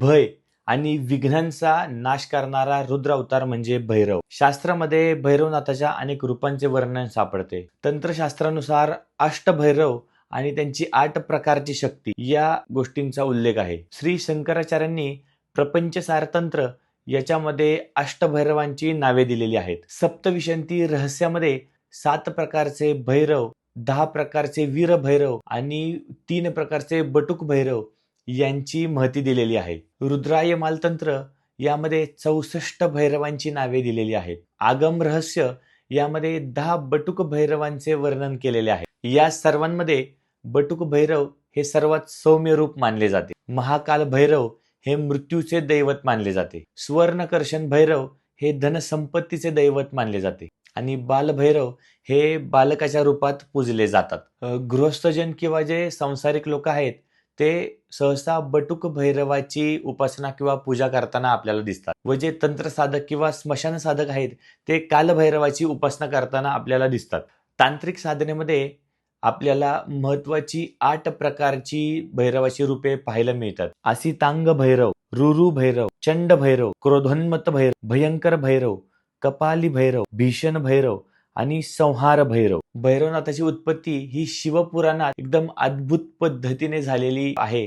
भय आणि विघ्नांचा नाश करणारा रुद्र अवतार म्हणजे भैरव. शास्त्रामध्ये भैरवनाथाच्या अनेक रूपांचे वर्णन सापडते. तंत्रशास्त्रानुसार अष्टभैरव आणि त्यांची आठ प्रकारची शक्ती या गोष्टींचा उल्लेख आहे. श्री शंकराचार्यांनी प्रपंचसार तंत्र याच्यामध्ये अष्टभैरवांची नावे दिलेली आहेत. सप्तविशंती रहस्यामध्ये सात प्रकारचे भैरव दहा प्रकारचे वीरभैरव आणि तीन प्रकारचे बटुक भैरव यांची महती दिलेली आहे. रुद्राय मालतंत्र यामध्ये चौसष्ट भैरवांची नावे दिलेली आहेत. आगम रहस्य यामध्ये दहा बटुक भैरवांचे वर्णन केलेले आहे. या सर्वांमध्ये बटुक भैरव हे सर्वात सौम्य रूप मानले जाते. महाकाल भैरव हे मृत्यूचे दैवत मानले जाते. सुवर्णकर्षण भैरव हे धनसंपत्तीचे दैवत मानले जाते. आणि बालभैरव हे बालकाच्या रूपात पूजले जातात. गृहस्थजन किंवा जे संसारिक लोक आहेत ते सहसा बटुक भैरवाची उपासना किंवा पूजा करताना आपल्याला दिसतात. व जे तंत्र साधक किंवा स्मशान साधक आहेत ते कालभैरवाची उपासना करताना आपल्याला दिसतात. तांत्रिक साधनेमध्ये आपल्याला महत्वाची आठ प्रकारची भैरवाची रूपे पाहायला मिळतात. आसितांग भैरव रुरु भैरव चंड भैरव क्रोधोन्मत भैरव भयंकर भैरव कपाली भैरव भीषण भैरव आणि संहार भैरव. भैरवनाथाची उत्पत्ती ही शिवपुराणात एकदम अद्भुत पद्धतीने झालेली आहे.